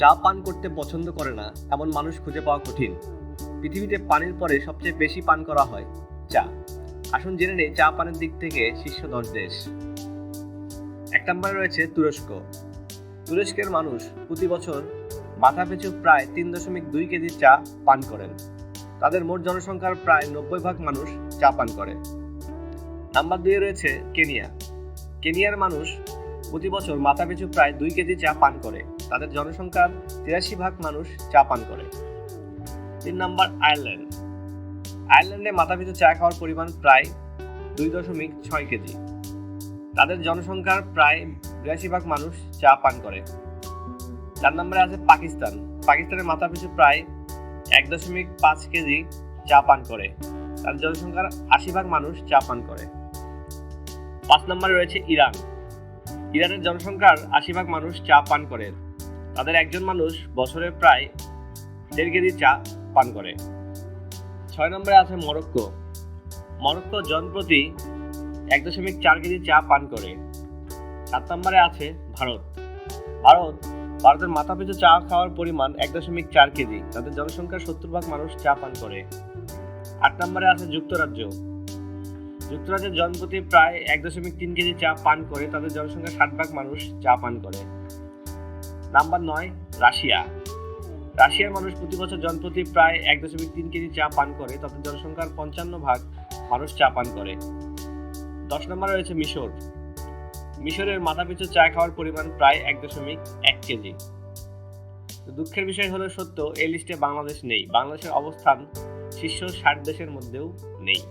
চা পান করতে পছন্দ করে না, এমন মানুষ খুঁজে পাওয়া কঠিন। পৃথিবীতে পানির পরে সবচেয়ে বেশি পান করা হয় চা। আসুন জেনে নেই, চা পানের দিক থেকে শীর্ষ দশ দেশ। এক নম্বরে রয়েছে তুরস্ক। তুরস্কের মানুষ প্রতি বছর মাথা মাথাপিছু প্রায় তিন দশমিক দুই কেজি চা পান করেন। তাদের মোট জনসংখ্যার প্রায় নব্বই ভাগ মানুষ চা পান করে। নাম্বার দুয়ে রয়েছে কেনিয়া। কেনিয়ার মানুষ প্রতি বছর মাথাপিছু প্রায় দুই কেজি চা পান করে। তাদের জনসংখ্যার তিরাশি ভাগ মানুষ চা পান করে। তিন নাম্বার, আয়ারল্যান্ড। আয়ারল্যান্ডে মাথাপিছু চা খাওয়ার পরিমাণ প্রায় দুই দশমিক ছয় কেজি। তাদের জনসংখ্যার প্রায় বিরাশি ভাগ মানুষ চা পান করে। চার নম্বরে আছে পাকিস্তান। পাকিস্তানের মাথাপিছু প্রায় এক দশমিক পাঁচ কেজি চা পান করে। তাদের জনসংখ্যার আশি ভাগ মানুষ চা পান করে। পাঁচ নম্বরে রয়েছে ইরান। ইরানের জনসংখ্যার আশি ভাগ মানুষ চা পান করে। তাদের একজন মানুষ বছরে প্রায় দেড় কেজি চা পান করে। ছয় নম্বরে আছে মরক্কো। মরক্কো জনপ্রতি এক দশমিক চার কেজি চা পান করে। সাত নম্বরে আছে ভারত। ভারত, ভারতের মাথাপিছু চা খাওয়ার পরিমাণ এক দশমিক চার কেজি। তাদের জনসংখ্যার সত্তর ভাগ মানুষ চা পান করে। আট নম্বরে আছে যুক্তরাজ্য। যুক্তরাজ্যের জনপ্রতি প্রায় এক দশমিক তিন কেজি চা পান করে, তাদের জনসংখ্যার ষাট ভাগ মানুষ চা পান করে। নাম্বার নয়, রাশিয়া। রাশিয়ার মানুষ প্রতি বছর জনপ্রতি প্রায় এক দশমিক তিন কেজি চা পান করে, তাদের জনসংখ্যার পঞ্চান্ন ভাগ মানুষ চা পান করে। দশ নম্বরে রয়েছে মিশর। মিশরের মাথাপিছু চা খাওয়ার পরিমাণ প্রায় এক দশমিক এক কেজি। দুঃখের বিষয় হলো সত্য, এই লিস্টে বাংলাদেশ নেই। বাংলাদেশের অবস্থান শীর্ষ ষাট দেশের মধ্যেও নেই।